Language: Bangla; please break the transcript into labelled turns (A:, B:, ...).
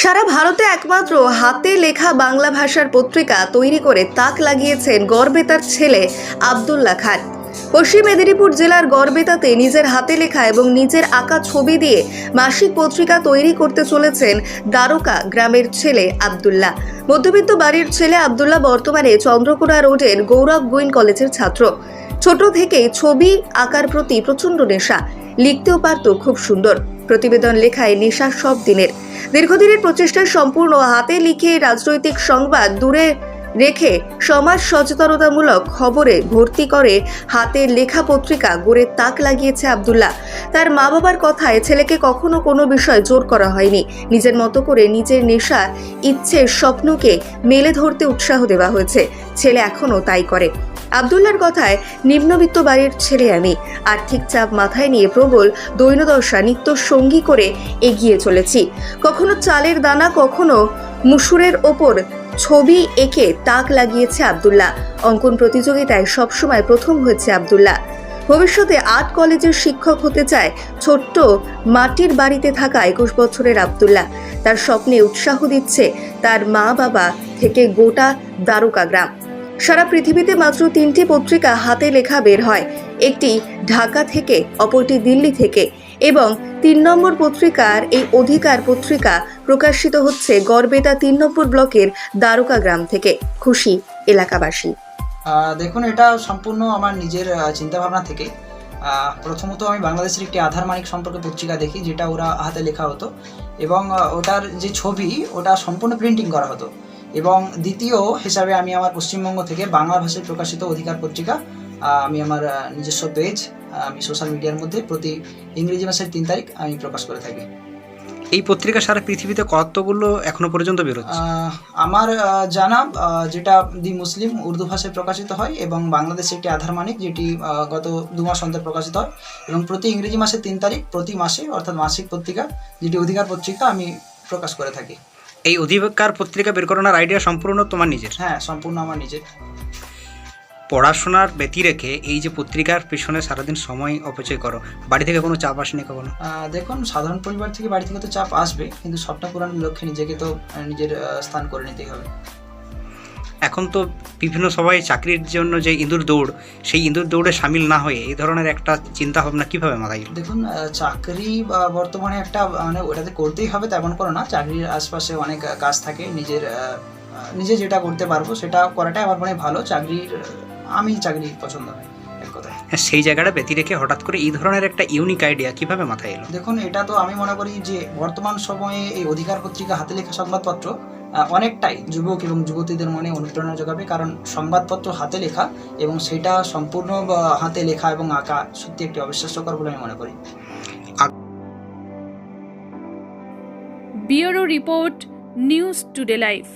A: সারা ভারতে একমাত্র হাতে লেখা বাংলা ভাষার পত্রিকা তৈরি করে তাক লাগিয়েছেন গড়বেতার ছেলে আবদুল্লা খান। পশ্চিম মেদিনীপুর জেলার গড়বেতাতে নিজের হাতে লেখা এবং নিজের আঁকা ছবি দিয়ে মাসিক পত্রিকা তৈরি করতে চলেছেন দ্বারকা গ্রামের ছেলে আবদুল্লাহ। মধ্যবিত্ত বাড়ির ছেলে আবদুল্লাহ বর্তমানে চন্দ্রকোনা রোডের গৌরব গুইন কলেজের ছাত্র। ছোট থেকেই ছবি আঁকার প্রতি প্রচণ্ড নেশা, লিখতেও পারত খুব সুন্দর। প্রতিবেদন লেখায় নেশা সব দিনের। দীর্ঘদিনের প্রচেষ্টার সম্পূর্ণ হাতে লিখে রাজনৈতিক সংবাদ দূরে রেখে সমাজ সচেতনতামূলক খবরে ভর্তি করে হাতের লেখা পত্রিকা গড়ে তাক লাগিয়েছে আবদুল্লাহ। তার মা বাবার কথায় ছেলেকে কখনো কোনো বিষয় জোর করা হয়নি। নিজের মতো করে নিজের নেশা, ইচ্ছে, স্বপ্নকে মেলে ধরতে উৎসাহ দেওয়া হয়েছে। ছেলে এখনও তাই করে। আবদুল্লার কথায় নিম্নবিত্ত বাড়ির ছেলে আমি। আর্থিক চাপ মাথায় নিয়ে প্রবল দৈনদশা নিত্য সঙ্গী করে এগিয়ে চলেছি। কখনো চালের দানা, কখনো মুসুরের ওপর ছবি এঁকে তাক লাগিয়েছে আবদুল্লাহ। অঙ্কন প্রতিযোগিতায় সবসময় প্রথম হয়েছে আবদুল্লাহ। ভবিষ্যতে আর্ট কলেজের শিক্ষক হতে চায় ছোট্ট মাটির বাড়িতে থাকা একুশ বছরের আবদুল্লাহ। তার স্বপ্নে উৎসাহ দিচ্ছে তার মা বাবা থেকে গোটা দ্বারকা গ্রাম। সারা পৃথিবীতে মাত্র তিনটি পত্রিকা হাতে লেখা বের হয়। একটি ঢাকা থেকে, অপরটি দিল্লি থেকে এবং তিন নম্বর পত্রিকার এই অধিকার পত্রিকা প্রকাশিত হচ্ছে গড়বেতা তিন নম্বর ব্লকের দ্বারকা গ্রাম থেকে। খুশি এলাকাবাসী।
B: দেখুন, এটা সম্পূর্ণ আমার নিজের চিন্তা ভাবনা থেকে। প্রথমত আমি বাংলাদেশের একটি আধার মানিক সম্পর্কে পত্রিকা দেখি, যেটা ওরা হাতে লেখা হতো এবং ওটার যে ছবি, ওটা সম্পূর্ণ প্রিন্টিং করা হতো। এবং দ্বিতীয় হিসাবে আমি আমার পশ্চিমবঙ্গ থেকে বাংলা ভাষায় প্রকাশিত অধিকার পত্রিকা আমি আমার নিজস্ব পেজ আমি সোশ্যাল মিডিয়ার মধ্যে প্রতি ইংরেজি মাসের তিন তারিখ আমি প্রকাশ করে থাকি।
C: এই পত্রিকা সারা পৃথিবীতে কতগুলো এখনও পর্যন্ত বেরোচ্ছে?
B: আমার জানা যেটা দি মুসলিম উর্দু ভাষায় প্রকাশিত হয় এবং বাংলাদেশে একটি আধার মানিক যেটি গত দু মাস অন্তর প্রকাশিত হয় এবং প্রতি ইংরেজি মাসের তিন তারিখ প্রতি মাসে অর্থাৎ মাসিক পত্রিকা যেটি অধিকার পত্রিকা আমি প্রকাশ করে থাকি।
C: এই অধিকার পত্রিকা বের করানোর আইডিয়া সম্পূর্ণ তোমার নিজের।
B: হ্যাঁ সম্পূর্ণ আমার নিজের।
C: পড়াশোনার ব্যতি রেখে এই যে পত্রিকার পিছনে সারাদিন সময় অপচয় করো বাড়ি থেকে কোনো চাপ আসেনি কখনো?
B: দেখুন সাধারণ পরিবার থেকে বাড়ি থেকে তো চাপ আসবে কিন্তু সবটা পুরানোর লক্ষ্যে নিজেকে তো নিজের স্থান করে নিতেই হবে।
C: এখন তো বিভিন্ন সবাই চাকরির জন্য যে ইঁদুর দৌড় সেই ইঁদুর দৌড়ে সামিল না হয়ে এই ধরনের একটা চিন্তা ভাবনা কীভাবে মাথায়?
B: দেখুন চাকরি বা বর্তমানে একটা মানে ওটাতে করতেই হবে তেমন করে না। চাকরির আশপাশে অনেক কাজ থাকে নিজের নিজে যেটা করতে পারব সেটা করাটাই আমার মনে ভালো। চাকরির আমি চাকরি পছন্দ হয়
C: হ্যাঁ, সেই জায়গাটা ব্যতি রেখে হঠাৎ করে এই ধরনের একটা ইউনিক আইডিয়া কীভাবে মাথায় এলো?
B: দেখুন এটা তো আমি মনে করি যে বর্তমান সময়ে এই অধিকার পত্রিকা হাতে লেখা সংবাদপত্র অনেকটাই যুবক এবং যুবতীদের মনে অনুপ্রেরণা যোগাবে, কারণ সংবাদপত্র হাতে লেখা এবং সেটা সম্পূর্ণ হাতে লেখা এবং আঁকা সত্যি একটি অবিশ্বাস্যকর বলে আমি মনে করি।
D: Bureau report, news today live